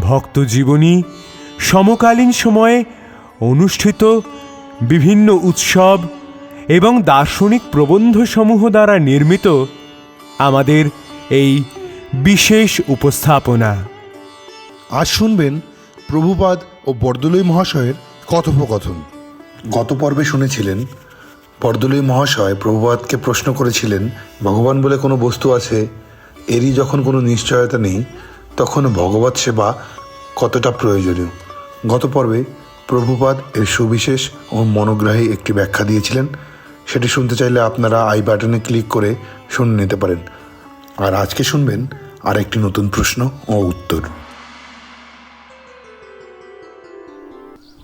ভক্তজীবনী সমকালীন সময়ে অনুষ্ঠিত বিভিন্ন উৎসব এবং দার্শনিক প্রবন্ধসমূহ দ্বারা নির্মিত আমাদের এই বিশেষ উপস্থাপনা। আজ শুনবেন প্রভুপাদ ও বরদলৈ মহাশয়ের কথোপকথন। গত পর্বে শুনেছিলেন বরদলৈ মহাশয় প্রভুপাদকে প্রশ্ন করেছিলেন, ভগবান বলে কোনো বস্তু আছে? এরই যখন কোনো নিশ্চয়তা নেই তখন ভগবত সেবা কতটা প্রয়োজনীয়? গত পর্বে প্রভুপাদ এর সুবিশেষ ও মনোগ্রাহী একটি ব্যাখ্যা দিয়েছিলেন। সেটি শুনতে চাইলে আপনারা আই বাটনে ক্লিক করে শুনে নিতে পারেন। আর আজকে শুনবেন আর একটি নতুন প্রশ্ন ও উত্তর।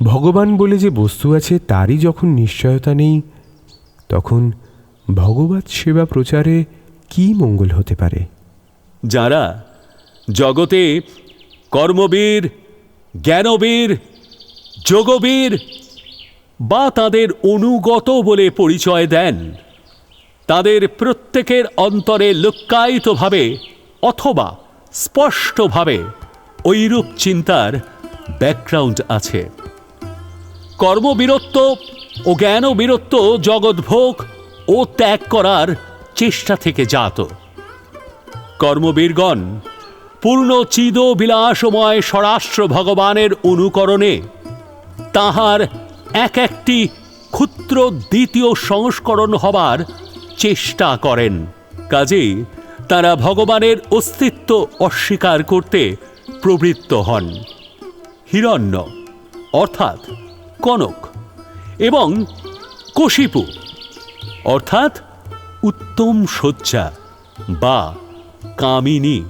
ভগবান বলে যে বস্তু আছে তারই যখন নিশ্চয়তা নেই তখন ভগবত সেবা প্রচারে কি মঙ্গল হতে পারে? যারা জগতে কর্মবীর, জ্ঞানবীর, যোগবীর বা তাদের অনুগত বলে পরিচয় দেন। তাদের প্রত্যেকের অন্তরে লুক্কায়িতভাবে অথবা স্পষ্টভাবে ঐরূপ চিন্তার ব্যাকগ্রাউন্ড আছে। কর্মবীরত্ব ও জ্ঞানবীরত্ব জগৎভোগ ও ত্যাগ করার চেষ্টা থেকে জাত। কর্মবীরগণ পূর্ণ চিদ বিলাসময় স্বরাষ্ট্র ভগবানের অনুকরণে তাহার এক একটি ক্ষুদ্র দ্বিতীয় সংস্করণ হবার চেষ্টা করেন। কাজেই তারা ভগবানের অস্তিত্ব অস্বীকার করতে প্রবৃত্ত হন। হিরণ্য, অর্থাৎ কনক এবং কশিপু, অর্থাৎ উত্তম শয্যা বা কামিনী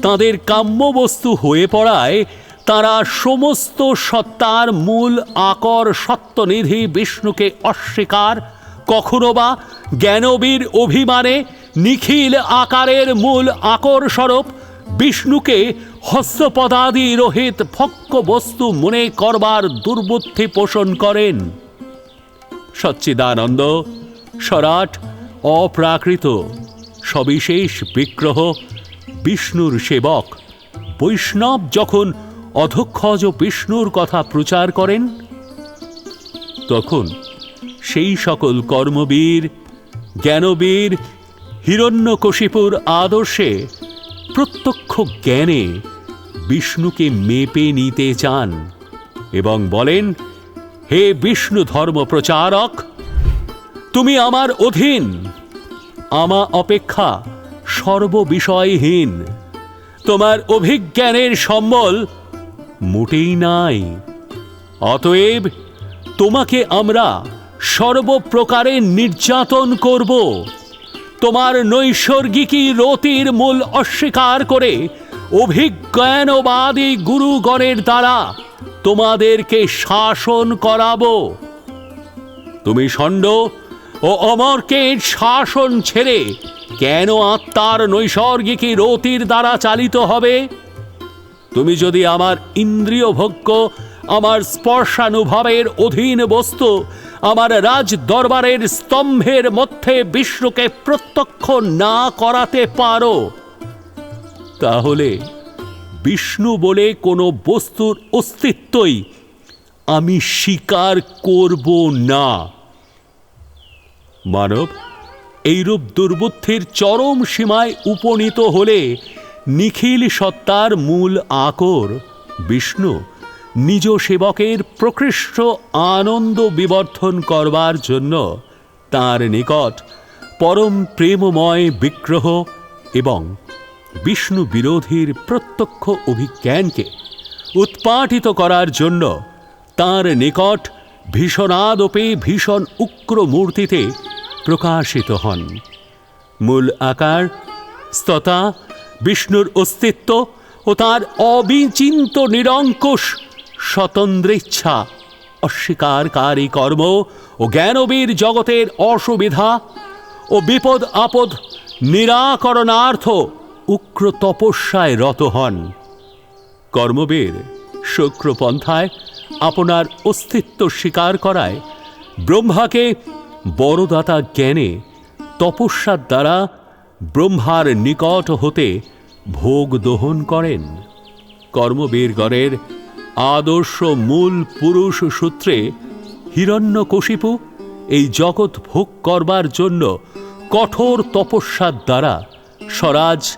তাদের কাম্য বস্তু হয়ে পড়ায় তারা সমস্ত সত্তার মূল আকর সত্যনিধি বিষ্ণুকে অস্বীকার, কখনো বা জ্ঞানবীর অভিমানে নিখিল আকারের মূল আকর স্বরূপ বিষ্ণুকে হস্তপদাদি রহিত ভক্ষ বস্তু মনে করবার দুর্বুদ্ধি পোষণ করেন। সচ্চিদানন্দ, সরাট, অপ্রাকৃত, সবিশেষ বিগ্রহ বিষ্ণুর সেবক। বৈষ্ণব যখন অধক্ষজ বিষ্ণুর কথা প্রচার করেন, তখন সেই সকল কর্মবীর, জ্ঞানবীর হিরণ্যকশিপুর আদর্শে প্রত্যক্ষ জ্ঞানে বিষ্ণুকে মেপে নিতে চান এবং বলেন, হে বিষ্ণু ধর্ম প্রচারক, তুমি আমার অধীন, আমা অপেক্ষা সর্ববিষয়হীন। তোমার অভিজ্ঞানের সম্বল মোটেই নাই। অতএব তোমাকে আমরা সর্বপ্রকারে নির্যাতন করব। তোমার নৈসর্গিকী রতির মূল অস্বীকার করে অভিজ্ঞানবাদী গুরুগণের দ্বারা তোমাদেরকে শাসন করাবো। তুমি ষণ্ড ও অমরকে শাসন ছেড়ে কেন আত্মার নৈসর্গিক রতির দ্বারা চালিত হবে? তুমি যদি আমার ইন্দ্রিয় ভোগ্য, আমার স্পর্শানুভবের অধীন বস্তু, আমার রাজ দরবারের স্তম্ভের মধ্যে বিষ্ণুকে প্রত্যক্ষ না করাতে পারো, তাহলে বিষ্ণু বলে কোনো বস্তুর অস্তিত্বই আমি স্বীকার করব না। মানব এইরূপ দুর্বুদ্ধির চরম সীমায় উপনীত হলে নিখিল সত্তার মূল আকর, বিষ্ণু, নিজ সেবকের প্রকৃষ্ট আনন্দ বিবর্ধন করবার জন্য তার নিকট পরম প্রেমময় বিগ্রহ এবং বিষ্ণু বিরোধীর প্রত্যক্ষ অভিজ্ঞানকে উৎপাটিত করার জন্য তার নিকট ভীষণাদপে ভীষণ উগ্র মূর্তিতে প্রকাশিত হন। মূল আকার স্ততা, বিষ্ণুর অস্তিত্ব ও তার অবিচিন্ত নিরঙ্কুশ স্বতন্ত্রেচ্ছা, অস্বীকারী কর্ম ও জ্ঞানবীর জগতের অসুবিধা ও বিপদ আপদ নিরাকরণার্থ উগ্র তপস্যায় রত হন। কর্মবীর শুক্রপন্থায় আপনার অস্তিত্ব স্বীকার করায় ব্রহ্মাকে বড়দাতা জ্ঞানে তপস্যার দ্বারা ব্রহ্মার নিকট হতে ভোগ দহন করেন। কর্মবীরগণের আদর্শ মূল পুরুষ সূত্রে হিরণ্যকশিপু এই জগৎ ভোগ করবার জন্য কঠোর তপস্যার দ্বারা স্বরাজ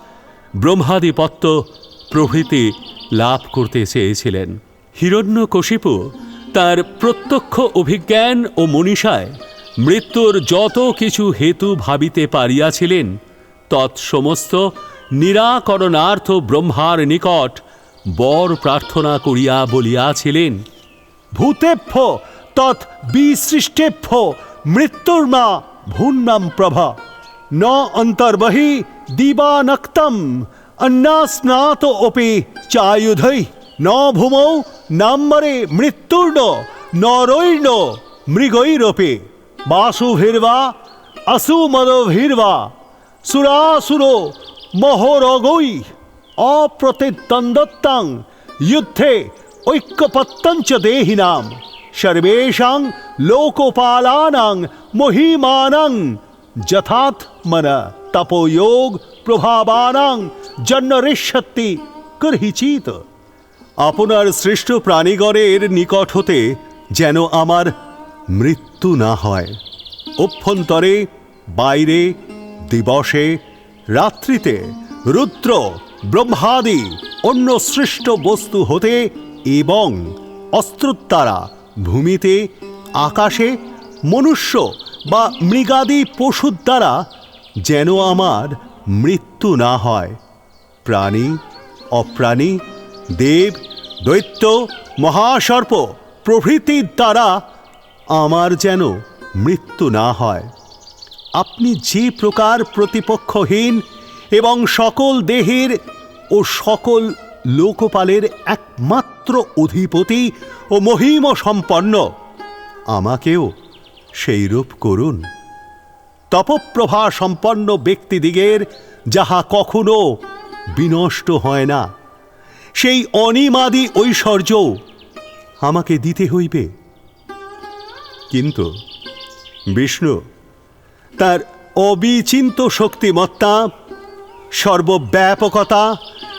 ব্রহ্মাধিপত্য প্রভৃতি লাভ করতে চেয়েছিলেন। হিরণ্যকশিপু তার প্রত্যক্ষ অভিজ্ঞান ও মনীষায় মৃত্যুর যত কিছু হেতু ভাবিতে পারিয়াছিলেন, তৎসমস্ত নিরাকরণার্থ ব্রহ্মার নিকট বর প্রার্থনা করিয়া বলিয়াছিলেন, ভূতেভ্য, তৎ বিসৃষ্টেভ্য মৃত্যুর্মা ভূন্নাম প্রভা। ন অন্তর্বহি দিবানক্তম, অন্নাস্নাত অপি চায়ুধৈ। ন ভূমৌ নাম্বরে মৃত্যুর্ণ, নরৈর্ণ মৃগৈরপি। বাসুভির্বা আসুমদভির্বা সুরাসুরো মহোরগৈ, অপ্রতিদ্বন্দ্বত্তাং, যুদ্ধে ঐক্যপত্তঞ্চ দেহিনাম। সর্বেষাং লোকপালানাং, মহিমানাং যথাত্মন তপোয়োগ প্রভাবানাং, জন্মরিষ্যত্তি কর্হিচিত। আপনার সৃষ্ট প্রাণীগণের নিকট হতে যেন আমার মৃত্যু না হয়। অভ্যন্তরে, বাইরে, দিবসে, রাত্রিতে রুদ্র, ব্রহ্মাদি, অন্য সৃষ্ট বস্তু হতে এবং অস্ত্রোত্তারা ভূমিতে, আকাশে, মনুষ্য বা মৃগাদি পশুর দ্বারা যেন আমার মৃত্যু না হয়। প্রাণী, অপ্রাণী, দেব, দৈত্য, মহাসর্প প্রভৃতির দ্বারা আমার যেন মৃত্যু না হয়। আপনি যে প্রকার প্রতিপক্ষহীন এবং সকল দেহের ও সকল লোকপালের একমাত্র অধিপতি ও মহিম সম্পন্ন, আমাকেও সেইরূপ করুন। তপপ্রভা সম্পন্ন ব্যক্তিদিগের যাহা কখনো বিনষ্ট হয় না, সেই অনিমাদি ঐশ্বর্য আমাকে দিতে হইবে। কিন্তু বিষ্ণু, তার অবিচিন্ত শক্তিমত্তা, সর্বব্যাপকতা,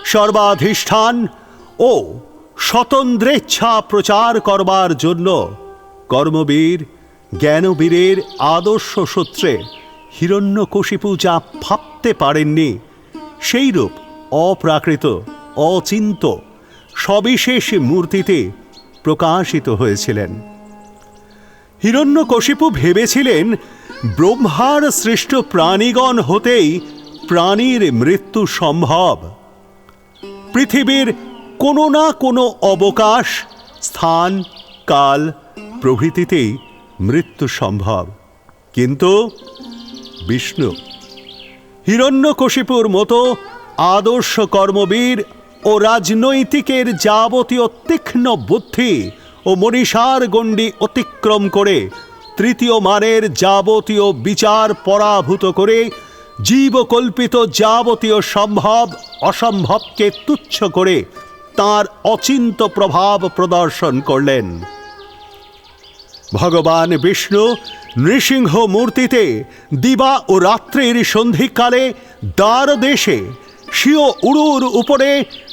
সর্বাধিষ্ঠান ও স্বতন্ত্রেচ্ছা প্রচার করবার জন্য কর্মবীর, জ্ঞানবীরের আদর্শ সূত্রে হিরণ্যকশিপু যা ভাবতে পারেননি। সেইরূপ অপ্রাকৃত, অচিন্ত, সবিশেষ মূর্তিতে প্রকাশিত হয়েছিলেন। হিরণ্যকশিপু ভেবেছিলেন ব্রহ্মার সৃষ্ট প্রাণীগণ হতেই প্রাণীর মৃত্যু সম্ভব। পৃথিবীর কোনো না কোনো অবকাশ, স্থান, কাল প্রভৃতিতেই মৃত্যু সম্ভব। কিন্তু বিষ্ণু, হিরণ্যকশিপুর মতো আদর্শ কর্মবীর ও রাজনৈতিকের যাবতীয় তীক্ষ্ণ বুদ্ধি ও মনীষার গণ্ডি অতিক্রম করে, তৃতীয় মানের যাবতীয় বিচার পরাভূত করে, জীবকল্পিত যাবতীয় সম্ভব অসম্ভবকে তুচ্ছ করে তার অচিন্ত প্রভাব প্রদর্শন করলেন। ভগবান বিষ্ণু নৃসিংহ মূর্তিতে দিবা ও রাত্রির সন্ধিকালে দ্বার দেশে স্বীয় উড়ুর উপরে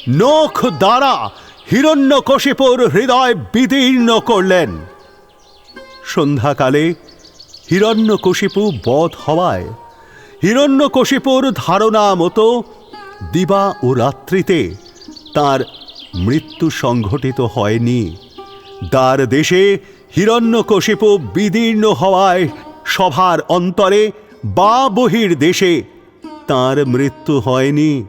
নখ দ্বারা হিরণ্যকশিপুর হৃদয় বিদীর্ণ করলেন। সন্ধ্যাকালে হিরণ্যকশিপু বধ হওয়ায় হিরণ্যকশিপুর ধারণা মতো দিবা ও রাত্রিতে তার মৃত্যু সংঘটিত হয়নি। দ্বার দেশে হিরণ্যকশিপু বিদীর্ণ হওয়ায় সভার অন্তরে বা বহির দেশে তার মৃত্যু হয়নি।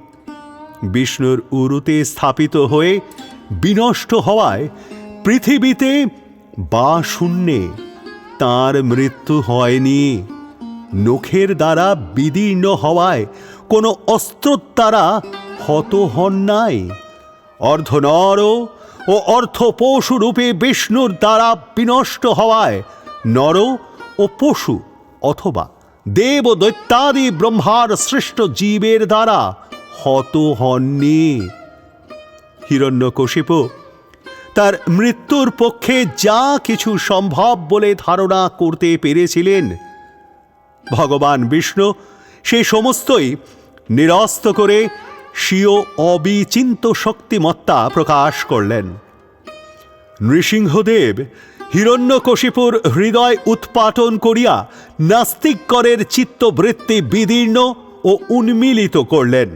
বিষ্ণুর উরুতে স্থাপিত হয়ে বিনষ্ট হওয়ায় পৃথিবীতে বা শূন্যে তার মৃত্যু হয়নি। নখের দ্বারা বিদীর্ণ হওয়ায় কোনো অস্ত্রের দ্বারা হত হন নাই। অর্ধনর ও অর্থ পশু রূপে বিষ্ণুর দ্বারা বিনষ্ট হওয়ায় নর ও পশু অথবা দেব দৈত্যাদি ব্রহ্মার সৃষ্ট জীবের দ্বারা হত হননি। হিরণ্যকশিপু। তার মৃত্যুর পক্ষে যা কিছু সম্ভব বলে ধারণা করতে পেরেছিলেন। ভগবান বিষ্ণু সে সমস্তই নিরস্ত করে স্বীয় অবিচিন্ত শক্তিমত্তা প্রকাশ করলেন। নৃসিংহদেব হিরণ্যকশিপুর হৃদয় উৎপাটন করিয়া নাস্তিকরের চিত্তবৃত্তি বিদীর্ণ ও উন্মিলিত করলেন।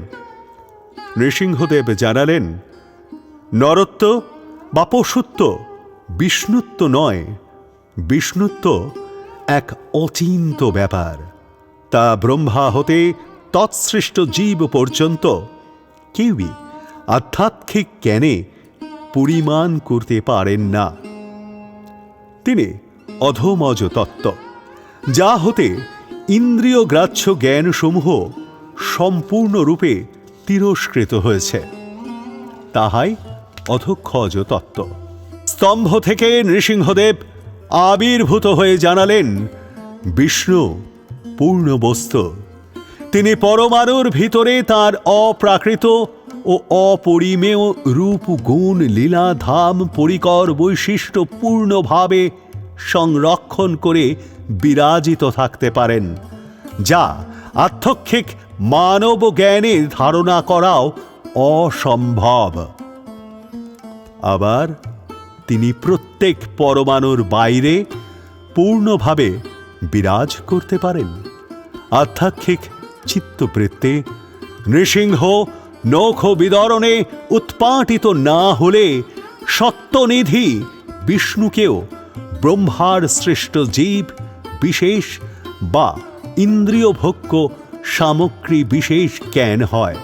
নৃসিংহদেব জানালেন নরত্ব বা পশুত্ব, বিষ্ণুত্ব নয়। বিষ্ণুত্ব এক অচিন্ত ব্যাপার। তা ব্রহ্মা হতে তৎসৃষ্ট জীব পর্যন্ত কেউই আধ্যাত্মিক জ্ঞানে পরিমাণ করতে পারেন না। তিনি অধমজ তত্ত্ব, যা হতে ইন্দ্রিয় গ্রাহ্য জ্ঞানসমূহ সম্পূর্ণরূপে তিরস্কৃত হয়েছে। তাহাই অধক্ষজ তত্ত্ব। স্তম্ভ থেকে নৃসিংহদেব আবির্ভূত হয়ে জানালেন, বিষ্ণু পূর্ণ বস্তু তিনি পরমাণুর ভিতরে তার অপ্রাকৃত ও অপরিমেয় রূপ, গুণ, লীলা, ধাম, পরিকর, বৈশিষ্ট্য পূর্ণভাবে সংরক্ষণ করে বিরাজিত থাকতে পারেন, যা আর্থক্ষিক মানব জ্ঞানে ধারণা করাও অসম্ভব। আবার তিনি প্রত্যেক পরমাণুর বাইরে পূর্ণভাবে বিরাজ করতে পারেন। আধ্যাত্মিক চিত্তবৃত্তে নৃসিংহ নৌখ বিদরণে উৎপাটিত না হলে সত্যনিধি বিষ্ণুকেও ব্রহ্মার সৃষ্ট জীব বিশেষ বা ইন্দ্রিয়ভোগ্য সামগ্রী বিশেষ জ্ঞান হয়।